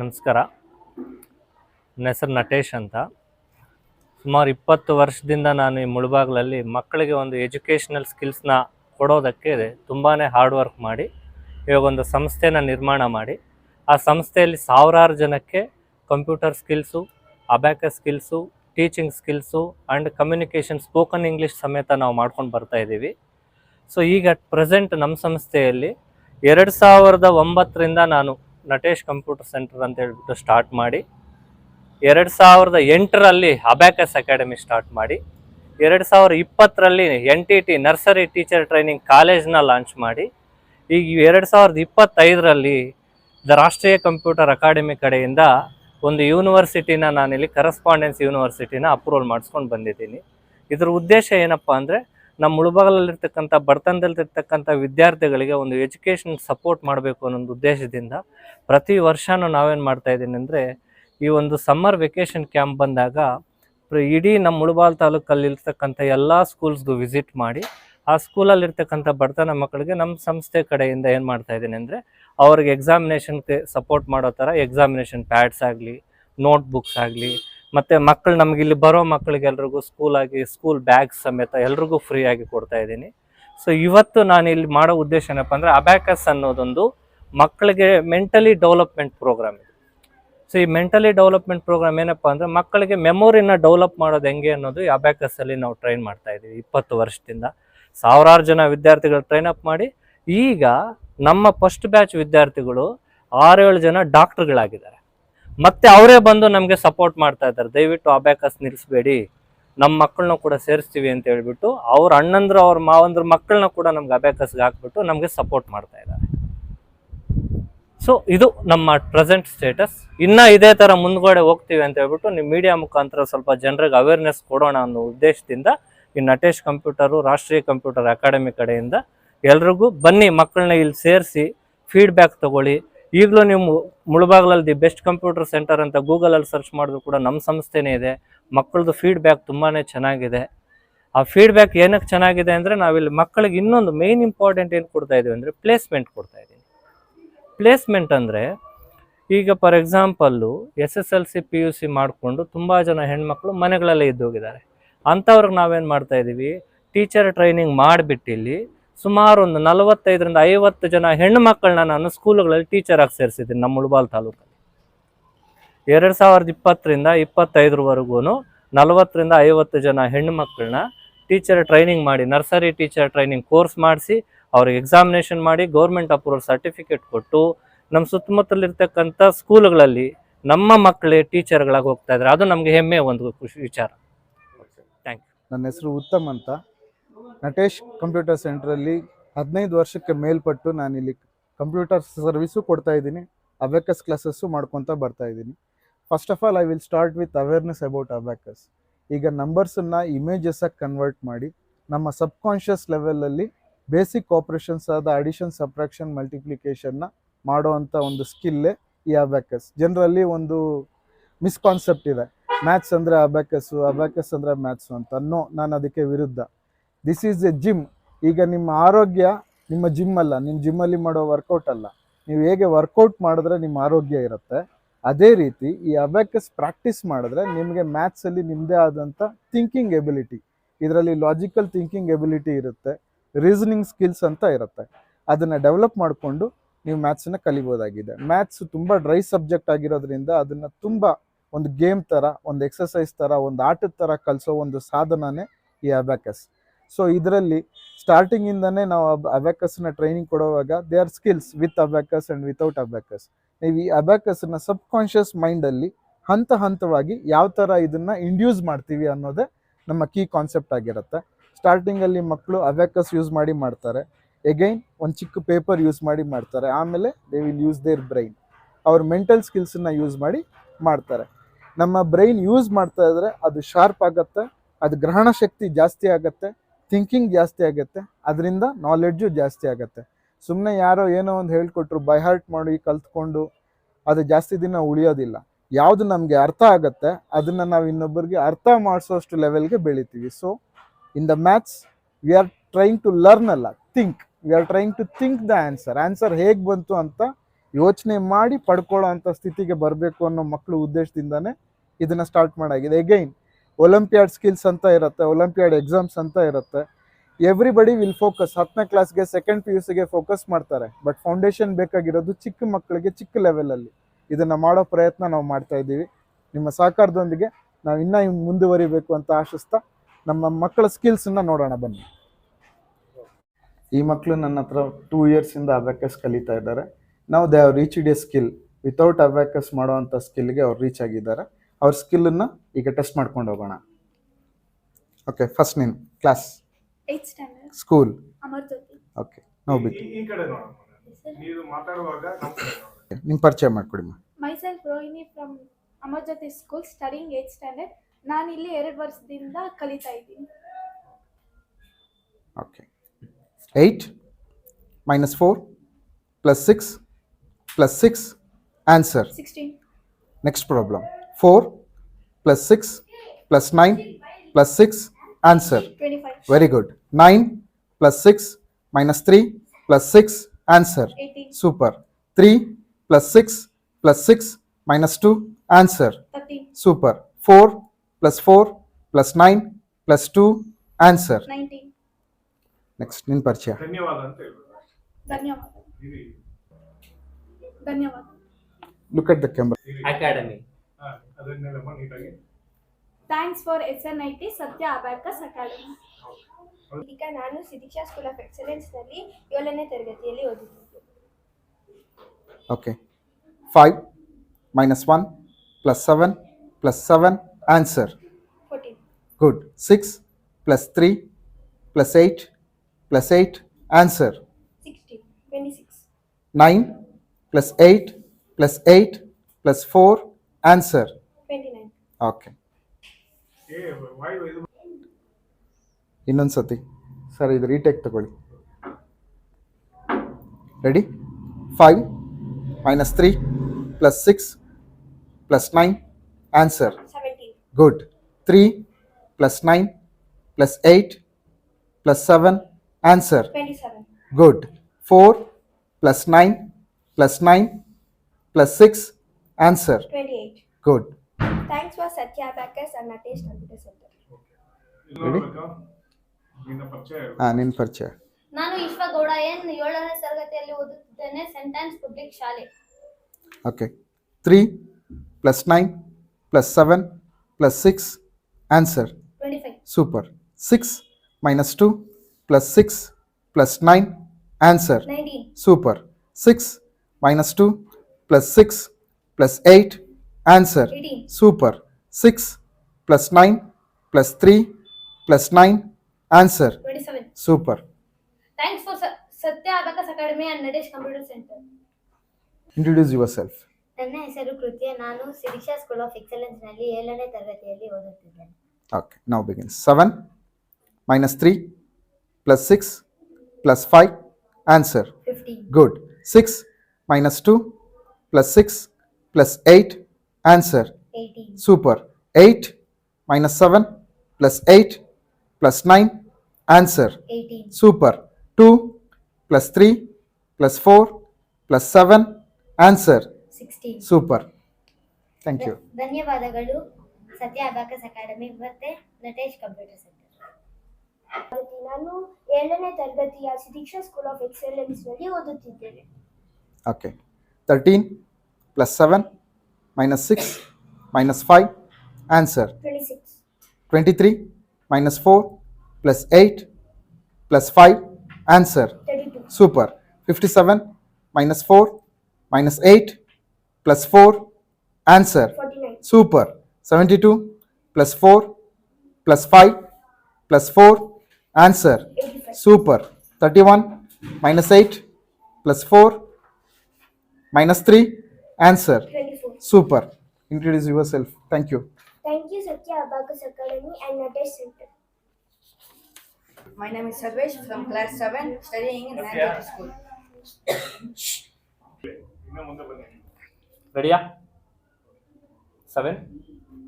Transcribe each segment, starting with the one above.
ನಮಸ್ಕಾರ. ನನ್ನ ಹೆಸರು ನಟೇಶ್ ಅಂತ. ಸುಮಾರು ಇಪ್ಪತ್ತು ವರ್ಷದಿಂದ ನಾನು ಈ ಮುಳುಬಾಗ್ಲಲ್ಲಿ ಮಕ್ಕಳಿಗೆ ಒಂದು ಎಜುಕೇಷನಲ್ ಸ್ಕಿಲ್ಸ್ನ ಕೊಡೋದಕ್ಕೆ ತುಂಬಾ ಹಾರ್ಡ್ ವರ್ಕ್ ಮಾಡಿ, ಇವಾಗ ಒಂದು ಸಂಸ್ಥೆನ ನಿರ್ಮಾಣ ಮಾಡಿ. ಆ ಸಂಸ್ಥೆಯಲ್ಲಿ ಸಾವಿರಾರು ಜನಕ್ಕೆ computer skills abacus skills, teaching skills and communication spoken English ಸಮೇತ ನಾವು ಮಾಡ್ಕೊಂಡು ಬರ್ತಾ ಇದ್ದೀವಿ. ಸೊ ಈಗ ಪ್ರೆಸೆಂಟ್ ನಮ್ಮ ಸಂಸ್ಥೆಯಲ್ಲಿ ಎರಡು ಸಾವಿರದ ಒಂಬತ್ತರಿಂದ ನಾನು ನಟೇಶ್ ಕಂಪ್ಯೂಟರ್ ಸೆಂಟರ್ ಅಂತ ಹೇಳ್ಬಿಟ್ಟು ಸ್ಟಾರ್ಟ್ ಮಾಡಿ, ಎರಡು ಸಾವಿರದ ಎಂಟರಲ್ಲಿ ಅಬ್ಯಾಕಸ್ ಅಕಾಡೆಮಿ ಸ್ಟಾರ್ಟ್ ಮಾಡಿ, ಎರಡು ಸಾವಿರದ ಇಪ್ಪತ್ತರಲ್ಲಿ N T T nursery teacher training ಕಾಲೇಜ್ನ launch ಮಾಡಿ, ಈಗ ಎರಡು ಸಾವಿರದ ಇಪ್ಪತ್ತೈದರಲ್ಲಿ ದ ರಾಷ್ಟ್ರೀಯ ಕಂಪ್ಯೂಟರ್ ಅಕಾಡೆಮಿ ಕಡೆಯಿಂದ ಒಂದು ಯೂನಿವರ್ಸಿಟಿನ ನಾನಿಲ್ಲಿ ಕರೆಸ್ಪಾಂಡೆನ್ಸ್ ಯೂನಿವರ್ಸಿಟಿನ ಅಪ್ರೂವಲ್ ಮಾಡಿಸ್ಕೊಂಡು ಬಂದಿದ್ದೀನಿ. ಇದ್ರ ಉದ್ದೇಶ ಏನಪ್ಪ ಅಂದರೆ ನಮ್ಮ ಮುಳುಬಾಗಲಲ್ಲಿರ್ತಕ್ಕಂಥ ಬಡತನದಲ್ಲಿರ್ತಕ್ಕಂಥ ವಿದ್ಯಾರ್ಥಿಗಳಿಗೆ ಒಂದು ಎಜುಕೇಷನ್ ಸಪೋರ್ಟ್ ಮಾಡಬೇಕು ಅನ್ನೋ ಉದ್ದೇಶದಿಂದ ಪ್ರತಿ ವರ್ಷನೂ ನಾವೇನು ಮಾಡ್ತಾ ಇದ್ದೀನಿ ಅಂದರೆ, ಈ ಒಂದು ಸಮ್ಮರ್ ವೆಕೇಷನ್ ಕ್ಯಾಂಪ್ ಬಂದಾಗ ಇಡೀ ನಮ್ಮ ಮುಳುಬಾಲ್ ತಾಲೂಕಲ್ಲಿರ್ತಕ್ಕಂಥ ಎಲ್ಲ ಸ್ಕೂಲ್ಸ್ಗೂ ವಿಸಿಟ್ ಮಾಡಿ, ಆ ಸ್ಕೂಲಲ್ಲಿರ್ತಕ್ಕಂಥ ಬಡತನ ಮಕ್ಕಳಿಗೆ ನಮ್ಮ ಸಂಸ್ಥೆ ಕಡೆಯಿಂದ ಏನು ಮಾಡ್ತಾ ಇದ್ದೀನಿ ಅಂದರೆ, ಅವ್ರಿಗೆ ಎಕ್ಸಾಮಿನೇಷನ್ಗೆ ಸಪೋರ್ಟ್ ಮಾಡೋ ಥರ ಎಕ್ಸಾಮಿನೇಷನ್ ಪ್ಯಾಡ್ಸ್ ಆಗಲಿ ನೋಟ್ಬುಕ್ಸ್ ಆಗಲಿ ಮತ್ತು ಮಕ್ಕಳು ನಮ್ಗೆ ಇಲ್ಲಿ ಬರೋ ಮಕ್ಕಳಿಗೆ ಎಲ್ರಿಗೂ ಸ್ಕೂಲಾಗಿ ಸ್ಕೂಲ್ ಬ್ಯಾಗ್ ಸಮೇತ ಎಲ್ರಿಗೂ ಫ್ರೀ ಆಗಿ ಕೊಡ್ತಾ ಇದ್ದೀನಿ. ಸೊ ಇವತ್ತು ನಾನು ಇಲ್ಲಿ ಮಾಡೋ ಉದ್ದೇಶ ಏನಪ್ಪ ಅಂದರೆ ಅಬ್ಯಾಕಸ್ ಅನ್ನೋದೊಂದು ಮಕ್ಕಳಿಗೆ ಮೆಂಟಲಿ ಡೆವಲಪ್ಮೆಂಟ್ ಪ್ರೋಗ್ರಾಮ್ ಇದೆ. ಸೊ ಈ ಮೆಂಟಲಿ ಡೆವಲಪ್ಮೆಂಟ್ ಪ್ರೋಗ್ರಾಮ್ ಏನಪ್ಪ ಅಂದರೆ ಮಕ್ಕಳಿಗೆ ಮೆಮೊರಿನ ಡೆವಲಪ್ ಮಾಡೋದು ಹೆಂಗೆ ಅನ್ನೋದು ಈ ಅಬ್ಯಾಕಸ್ಸಲ್ಲಿ ನಾವು ಟ್ರೈನ್ ಮಾಡ್ತಾ ಇದ್ದೀವಿ ಇಪ್ಪತ್ತು ವರ್ಷದಿಂದ. ಸಾವಿರಾರು ಜನ ವಿದ್ಯಾರ್ಥಿಗಳು ಟ್ರೈನ್ ಅಪ್ ಮಾಡಿ, ಈಗ ನಮ್ಮ ಫಸ್ಟ್ ಬ್ಯಾಚ್ ವಿದ್ಯಾರ್ಥಿಗಳು ಆರೇಳು ಜನ ಡಾಕ್ಟರ್ಗಳಾಗಿದ್ದಾರೆ ಮತ್ತೆ ಅವರೇ ಬಂದು ನಮಗೆ ಸಪೋರ್ಟ್ ಮಾಡ್ತಾ ಇದ್ದಾರೆ. ದಯವಿಟ್ಟು ಅಬ್ಯಾಕಸ್ ನಿಲ್ಲಿಸಬೇಡಿ ನಮ್ಮ ಮಕ್ಕಳನ್ನ ಕೂಡ ಸೇರಿಸ್ತೀವಿ ಅಂತ ಹೇಳಿಬಿಟ್ಟು ಅವ್ರ ಅಣ್ಣಂದ್ರು, ಅವ್ರ ಮಾವಂದ್ರ ಮಕ್ಕಳನ್ನ ಕೂಡ ನಮ್ಗೆ ಅಬ್ಯಾಕಸ್ಗೆ ಹಾಕ್ಬಿಟ್ಟು ನಮಗೆ ಸಪೋರ್ಟ್ ಮಾಡ್ತಾ ಇದ್ದಾರೆ. ಸೊ ಇದು ನಮ್ಮ ಪ್ರೆಸೆಂಟ್ ಸ್ಟೇಟಸ್ ಇನ್ನ ಇದೇ ತರ ಮುಂದ್ಗಡೆ ಹೋಗ್ತೀವಿ ಅಂತ ಹೇಳ್ಬಿಟ್ಟು ನಿಮ್ಮ ಮೀಡಿಯಾ ಮುಖಾಂತರ ಸ್ವಲ್ಪ ಜನರಿಗೆ ಅವೇರ್ನೆಸ್ ಕೊಡೋಣ ಅನ್ನೋ ಉದ್ದೇಶದಿಂದ ಈ ನಟೇಶ್ ಕಂಪ್ಯೂಟರು, ರಾಷ್ಟ್ರೀಯ ಕಂಪ್ಯೂಟರ್ ಅಕಾಡೆಮಿ ಕಡೆಯಿಂದ ಎಲ್ರಿಗೂ ಬನ್ನಿ ಮಕ್ಕಳನ್ನ ಇಲ್ಲಿ ಸೇರಿಸಿ ಫೀಡ್ಬ್ಯಾಕ್ ತಗೊಳ್ಳಿ. ಈಗಲೂ ನೀವು ಮುಳಬಾಗಲಲ್ಲಿ ದಿ ಬೆಸ್ಟ್ ಕಂಪ್ಯೂಟರ್ ಸೆಂಟರ್ ಅಂತ ಗೂಗಲಲ್ಲಿ ಸರ್ಚ್ ಮಾಡಿದ್ರು ಕೂಡ ನಮ್ಮ ಸಂಸ್ಥೆನೇ ಇದೆ. ಮಕ್ಕಳದು ಫೀಡ್ಬ್ಯಾಕ್ ತುಂಬಾ ಚೆನ್ನಾಗಿದೆ. ಆ ಫೀಡ್ಬ್ಯಾಕ್ ಏನಕ್ಕೆ ಚೆನ್ನಾಗಿದೆ ಅಂದರೆ ನಾವಿಲ್ಲಿ ಮಕ್ಕಳಿಗೆ ಇನ್ನೊಂದು ಮೇನ್ ಇಂಪಾರ್ಟೆಂಟ್ ಏನು ಕೊಡ್ತಾ ಇದ್ದೀವಿ ಅಂದರೆ ಪ್ಲೇಸ್ಮೆಂಟ್ ಕೊಡ್ತಾ ಇದ್ದೀವಿ ಪ್ಲೇಸ್ಮೆಂಟ್ ಅಂದರೆ ಈಗ for example S S L C P U C ಮಾಡಿಕೊಂಡು ತುಂಬ ಜನ ಹೆಣ್ಮಕ್ಳು ಮನೆಗಳಲ್ಲೇ ಇದ್ದೋಗಿದ್ದಾರೆ ಅಂಥವ್ರಿಗೆ ನಾವೇನು ಮಾಡ್ತಾ ಇದ್ದೀವಿ ಟೀಚರ್ ಟ್ರೈನಿಂಗ್ ಮಾಡಿಬಿಟ್ಟು ಇಲ್ಲಿ ಸುಮಾರು ಒಂದು ನಲವತ್ತೈದರಿಂದ ಐವತ್ತು ಜನ ಹೆಣ್ಣು ಮಕ್ಕಳನ್ನ ನಾನು ಸ್ಕೂಲ್ಗಳಲ್ಲಿ ಟೀಚರ್ ಆಗಿ ಸೇರಿಸಿದ್ದೀನಿ ನಮ್ಮ ಮುಳಬಾಲ್ ತಾಲೂಕಲ್ಲಿ. ಎರಡು ಸಾವಿರದ ಇಪ್ಪತ್ತರಿಂದ ಇಪ್ಪತ್ತೈದರವರೆಗೂ ನಲವತ್ತರಿಂದ ಐವತ್ತು ಜನ ಹೆಣ್ಣು ಮಕ್ಕಳನ್ನ ಟೀಚರ್ ಟ್ರೈನಿಂಗ್ ಮಾಡಿ ನರ್ಸರಿ ಟೀಚರ್ ಟ್ರೈನಿಂಗ್ ಕೋರ್ಸ್ ಮಾಡಿಸಿ ಅವ್ರಿಗೆ ಎಕ್ಸಾಮಿನೇಷನ್ ಮಾಡಿ ಗೌರ್ಮೆಂಟ್ ಅಪ್ರೂವಲ್ ಸರ್ಟಿಫಿಕೇಟ್ ಕೊಟ್ಟು ನಮ್ಮ ಸುತ್ತಮುತ್ತಲಿರ್ತಕ್ಕಂಥ ಸ್ಕೂಲ್ಗಳಲ್ಲಿ ನಮ್ಮ ಮಕ್ಕಳೇ ಟೀಚರ್ಗಳಾಗಿ ಹೋಗ್ತಾ ಇದ್ದಾರೆ. ಅದು ನಮಗೆ ಹೆಮ್ಮೆ ಒಂದು ಖುಷಿ ವಿಚಾರ. ಥ್ಯಾಂಕ್ ಯು ನನ್ನ ಹೆಸರು ಉತ್ತಮ್ ಅಂತ. ನಟೇಶ್ ಕಂಪ್ಯೂಟರ್ ಸೆಂಟ್ರಲ್ಲಿ ಹದಿನೈದು ವರ್ಷಕ್ಕೆ ಮೇಲ್ಪಟ್ಟು ನಾನಿಲ್ಲಿ ಕಂಪ್ಯೂಟರ್ ಸರ್ವಿಸು ಕೊಡ್ತಾ ಇದ್ದೀನಿ. ಅಬ್ಯಾಕಸ್ ಕ್ಲಾಸಸ್ಸು ಮಾಡ್ಕೊತ ಬರ್ತಾ ಇದ್ದೀನಿ. First of all I will start with awareness about abacus ಈಗ ನಂಬರ್ಸನ್ನು ಇಮೇಜಸ್ಸಾಗಿ ಕನ್ವರ್ಟ್ ಮಾಡಿ ನಮ್ಮ ಸಬ್ ಕಾನ್ಷಿಯಸ್ ಲೆವೆಲಲ್ಲಿ ಬೇಸಿಕ್ ಆಪ್ರೇಷನ್ಸ್ ಆದ ಅಡಿಷನ್ ಸಬ್ಟ್ರಾಕ್ಷನ್ ಮಲ್ಟಿಪ್ಲಿಕೇಶನ್ನ ಮಾಡೋವಂಥ ಒಂದು ಸ್ಕಿಲ್ಲೇ ಈ ಅಬ್ಯಾಕಸ್ ಜನರಲ್ಲಿ ಒಂದು ಮಿಸ್ಕಾನ್ಸೆಪ್ಟ್ ಇದೆ. ಮ್ಯಾಥ್ಸ್ ಅಂದರೆ ಅಬ್ಯಾಕಸ್ಸು ಅಬ್ಯಾಕಸ್ ಅಂದರೆ ಮ್ಯಾಥ್ಸು ಅಂತ ನೋ ನಾನು ಅದಕ್ಕೆ ವಿರುದ್ಧ. ದಿಸ್ ಈಸ್ ಎ ಜಿಮ್ ಈಗ ನಿಮ್ಮ ಆರೋಗ್ಯ ನಿಮ್ಮ ಜಿಮ್ ಅಲ್ಲ. ನಿಮ್ಮ ಜಿಮ್ಮಲ್ಲಿ ಮಾಡೋ ವರ್ಕೌಟ್ ಅಲ್ಲ. ನೀವು ಹೇಗೆ ವರ್ಕೌಟ್ ಮಾಡಿದ್ರೆ ನಿಮ್ಮ ಆರೋಗ್ಯ ಇರುತ್ತೆ. ಅದೇ ರೀತಿ ಈ ಅಬ್ಯಾಕಸ್ ಪ್ರಾಕ್ಟೀಸ್ ಮಾಡಿದ್ರೆ ನಿಮಗೆ ಮ್ಯಾಥ್ಸಲ್ಲಿ ನಿಮ್ಮದೇ ಆದಂಥ ಥಿಂಕಿಂಗ್ ಎಬಿಲಿಟಿ ಇದರಲ್ಲಿ ಲಾಜಿಕಲ್ ಥಿಂಕಿಂಗ್ ಎಬಿಲಿಟಿ ಇರುತ್ತೆ. ರೀಸನಿಂಗ್ ಸ್ಕಿಲ್ಸ್ ಅಂತ ಇರುತ್ತೆ. ಅದನ್ನು ಡೆವಲಪ್ ಮಾಡಿಕೊಂಡು ನೀವು ಮ್ಯಾಥ್ಸನ್ನು ಕಲಿಬೋದಾಗಿದೆ. ಮ್ಯಾಥ್ಸ್ ತುಂಬ ಡ್ರೈ ಸಬ್ಜೆಕ್ಟ್ ಆಗಿರೋದ್ರಿಂದ ಅದನ್ನು ತುಂಬ ಒಂದು ಗೇಮ್ ಥರ ಒಂದು ಎಕ್ಸಸೈಸ್ ಥರ ಒಂದು ಆಟದ ಥರ ಕಲಿಸೋ ಒಂದು ಸಾಧನನೇ ಈ ಅಬ್ಯಾಕಸ್ ಸೊ ಇದರಲ್ಲಿ ಸ್ಟಾರ್ಟಿಂಗಿಂದನೇ ನಾವು ಅಬ್ ಅಬ್ಯಾಕಸ್ನ ಟ್ರೈನಿಂಗ್ ಕೊಡುವಾಗ they are skills with abacus and without abacus ನೀವು ಈ ಅಬ್ಯಾಕಸ್ನ ಸಬ್ ಕಾನ್ಷಿಯಸ್ ಮೈಂಡಲ್ಲಿ ಹಂತ ಹಂತವಾಗಿ ಯಾವ ಥರ ಇದನ್ನು ಇಂಡ್ಯೂಸ್ ಮಾಡ್ತೀವಿ ಅನ್ನೋದೇ ನಮ್ಮ ಕೀ ಕಾನ್ಸೆಪ್ಟ್ ಆಗಿರುತ್ತೆ. ಸ್ಟಾರ್ಟಿಂಗಲ್ಲಿ ಮಕ್ಕಳು ಅಬ್ಯಾಕಸ್ ಯೂಸ್ ಮಾಡಿ ಮಾಡ್ತಾರೆ. ಎಗೈನ್ ಒಂದು ಚಿಕ್ಕ ಪೇಪರ್ ಯೂಸ್ ಮಾಡಿ ಮಾಡ್ತಾರೆ. ಆಮೇಲೆ they will use their brain ಅವ್ರ ಮೆಂಟಲ್ ಸ್ಕಿಲ್ಸನ್ನು ಯೂಸ್ ಮಾಡಿ ಮಾಡ್ತಾರೆ. ನಮ್ಮ ಬ್ರೈನ್ ಯೂಸ್ ಮಾಡ್ತಾ ಇದ್ರೆ ಅದು ಶಾರ್ಪ್ ಆಗುತ್ತೆ, ಅದು ಗ್ರಹಣ ಶಕ್ತಿ ಜಾಸ್ತಿ ಆಗುತ್ತೆ ಥಿಂಕಿಂಗ್ ಜಾಸ್ತಿ ಆಗುತ್ತೆ. ಅದರಿಂದ ನಾಲೆಡ್ಜು ಜಾಸ್ತಿ ಆಗುತ್ತೆ. ಸುಮ್ಮನೆ ಯಾರೋ ಏನೋ ಒಂದು ಹೇಳ್ಕೊಟ್ರು ಬೈ ಹಾರ್ಟ್ ಮಾಡಿ ಕಲ್ತ್ಕೊಂಡು ಅದು ಜಾಸ್ತಿ ದಿನ ಉಳಿಯೋದಿಲ್ಲ. ಯಾವುದು ನಮಗೆ ಅರ್ಥ ಆಗುತ್ತೆ ಅದನ್ನು ನಾವು ಇನ್ನೊಬ್ಬರಿಗೆ ಅರ್ಥ ಮಾಡಿಸೋಷ್ಟು ಲೆವೆಲ್ಗೆ ಬೆಳಿತೀವಿ. So in the maths we are trying to learn ಅಲ್ಲ think we are trying to think the answer answer ಹೇಗೆ ಬಂತು ಅಂತ ಯೋಚನೆ ಮಾಡಿ ಪಡ್ಕೊಳ್ಳೋ ಅಂಥ ಸ್ಥಿತಿಗೆ ಬರಬೇಕು ಅನ್ನೋ ಮಕ್ಕಳು ಉದ್ದೇಶದಿಂದನೇ ಇದನ್ನು ಸ್ಟಾರ್ಟ್ ಮಾಡಾಗಿದೆ. ಎಗೈನ್ ಒಲಿಂಪಿಯಾಡ್ ಸ್ಕಿಲ್ಸ್ ಅಂತ ಇರುತ್ತೆ ಒಲಿಂಪಿಯಾಡ್ ಎಕ್ಸಾಮ್ಸ್ ಅಂತ ಇರುತ್ತೆ. ಎವ್ರಿಬಡಿ ವಿಲ್ ಫೋಕಸ್ ಹತ್ತನೇ ಕ್ಲಾಸ್ಗೆ ಸೆಕೆಂಡ್ ಪಿ ಯು ಸಿಗೆ ಫೋಕಸ್ ಮಾಡ್ತಾರೆ. ಬಟ್ ಫೌಂಡೇಶನ್ ಬೇಕಾಗಿರೋದು ಚಿಕ್ಕ ಮಕ್ಕಳಿಗೆ ಚಿಕ್ಕ ಲೆವೆಲಲ್ಲಿ ಇದನ್ನು ಮಾಡೋ ಪ್ರಯತ್ನ ನಾವು ಮಾಡ್ತಾ ಇದ್ದೀವಿ. ನಿಮ್ಮ ಸಹಕಾರದೊಂದಿಗೆ ನಾವು ಇನ್ನೂ ಮುಂದುವರಿಬೇಕು ಅಂತ ಆಶಿಸ್ತಾ ನಮ್ಮ ಮಕ್ಕಳ ಸ್ಕಿಲ್ಸನ್ನು ನೋಡೋಣ ಬನ್ನಿ. ಈ ಮಕ್ಕಳು ನನ್ನ ಹತ್ರ ಟೂ ಇಯರ್ಸಿಂದ ಅಬ್ಯಾಕಸ್ ಕಲಿತಾ ಇದ್ದಾರೆ. ನಾವು they have reach a skill without abacus ಮಾಡೋವಂಥ ಸ್ಕಿಲ್ಗೆ ಅವ್ರು ರೀಚ್ ಆಗಿದ್ದಾರೆ. ಅವ್ರ ಸ್ಕಿಲ್ಲನ್ನು ಈಗ ಟೆಸ್ಟ್ ಮಾಡ್ಕೊಂಡು ಹೋಗೋಣ. ಓಕೆ ಫಸ್ಟ್ ನೀನು ಕ್ಲಾಸ್ ಸ್ಕೂಲ್ ಓಕೆ ನೋ ಬಿಟ್ಟು. ಈ- ಈ ಕಡೆ ನೋಡಮ್ಮ ನೀವು ಮಾತಾಡುವಾಗ ನಮ್ಮ ಕಡೆ ನೋಡಿ ನಿಮ್ಮ ಪರಿಚಯ ಮಾಡಿಕೊಡಿಮ್ಮ. Myself Rohini from Amarjyoti school studying eight standard ನಾನು ಇಲ್ಲಿ ಎರಡು ವರ್ಷದಿಂದ ಕಲಿತಾ ಇದ್ದೀನಿ. Okay eight minus four plus six plus six answer sixteen next problem 4 plus 6 plus 9 plus 6. Answer. 25. Very good. 9 plus 6 minus 3 plus 6. Answer. 18. Super. 3 plus 6 plus 6 minus 2. Answer. 13. Super. 4 plus 4 plus 9 plus 2. Answer. 19. next నేను పరిచయ ధన్యవాదాలు ధన్యవాదాలు look at the camera look at the camera ಇರಿ academy ಹಾ ಅದನ್ನೆಲ್ಲಮ್ಮ ನೀಟಾಗಿ thanks for S N I T Satya abacus academy ಈಗ ನಾನು ಸಿದಿಕ್ಷಾ school of ಎಕ್ಸಲೆನ್ಸ್ನಲ್ಲಿ ಏಳನೇ ತರಗತಿಯಲ್ಲಿ ಓದುತ್ತಿದ್ದೆ okay five minus one plus seven plus seven answer fourteen good six plus three plus eight plus eight answer sixteen twenty six nine plus eight plus eight plus four answer twenty nine okay ಏ ವಾಯು ಇದು ಇನ್ನೊಂದು ಸತಿ sir ಇದು retake ತಗೊಳ್ಳಿ ready five minus three plus six plus nine answer seventeen good three plus nine plus eight plus seven answer twenty seven good four plus nine plus nine plus six answer twenty eight good Thanks for Satya abacus and Natesh computer centre ಇದು ನೋಡ್ಬೇಕಾ ನಿನ್ನ ಪರಿಚಯ ಹೇಳ್ಬೇಕು. ಹಾಂ ನಿನ್ನ ಪರಿಚಯ ನಾನು ವಿಶ್ವಗೌಡ N ಏಳನೇ ತರಗತಿಯಲ್ಲಿ ಓದುತ್ತಿದ್ದೇನೆ ಸೆಂಟ್ ಆನ್ಸ್ ಪಬ್ಲಿಕ್ ಶಾಲೆ okay three plus nine plus seven plus six answer twenty five super six minus two plus six plus nine answer nineteen super six minus two plus six plus eight answer eighteen super six plus nine plus three plus nine answer twenty seven super thanks for Satya abacus academy and Natesh computer centre introduce yourself ನನ್ನ ಹೆಸರು ಕೃತ್ಯ ನಾನು ಸಿರಿಕ್ಷಾ school of ಎಕ್ಸಲೆನ್ಸ್ನಲ್ಲಿ ಏಳನೇ ತರಗತಿಯಲ್ಲಿ ಓದುತ್ತಿದ್ದೇನೆ okay ನಾವು begin seven minus three plus six plus five answer fifteen good six minus two plus six plus eight answer eighteen super eight minus seven plus eight plus nine answer eighteen super two plus three plus four plus seven answer sixteen super thank you ಧನ್ಯವಾದಗಳು ಸತ್ಯ abacus academy ಮತ್ತೆ Natesh computer centre ನಾನು ಏಳನೇ ತರಗತಿಯ ಸಿದಿಕ್ಷಾ school of ಎಕ್ಸಲೆನ್ಸ್ನಲ್ಲಿ ಓದುತ್ತಿದ್ದೇನೆ okay thirteen plus seven minus 6 minus 5. Answer 26. 23 minus 4 plus 8 plus 5. Answer 32. Super. 57 minus 4 minus 8 plus 4. Answer 49. Super. 72 plus 4 plus 5 plus 4. Answer 85. Super. 31 minus 8 plus 4 minus 3. Answer One minus eight plus four minus three answer twenty four super introduce yourself thank you thank you Satya abacus academy and Natesh centre My name is Sarvesh from class 7 studying in Nanjati school. ಇನ್ನ ಮುಂದೆ ಬನ್ನಿ ರೆಡಿಯಾ seven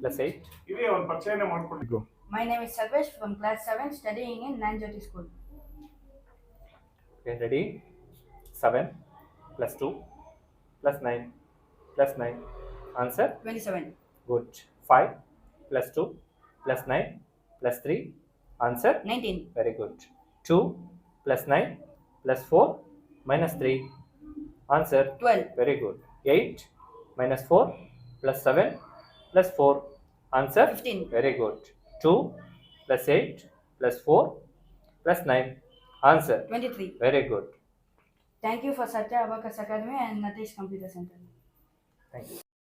plus eight ಇದೇ ಒಂದು ಪರಿಚಯನೇ ಮಾಡ್ಕೊಂಡು My name is Sarvesh from class 7 studying in Nanjati school. Ready seven plus two plus 9 plus 9. Answer 27. good. 5 plus 2 plus 9 plus 3. Answer 19. very good. 2 plus 9 plus 4 minus 3. Answer 12. very good. 8 minus 4 plus 7 plus 4. Answer 15. very good. 2 plus 8 plus 4 plus 9. Answer 23. very good. Thank you for Satya Abacus Academy and Natesh Computer Center. Thank you.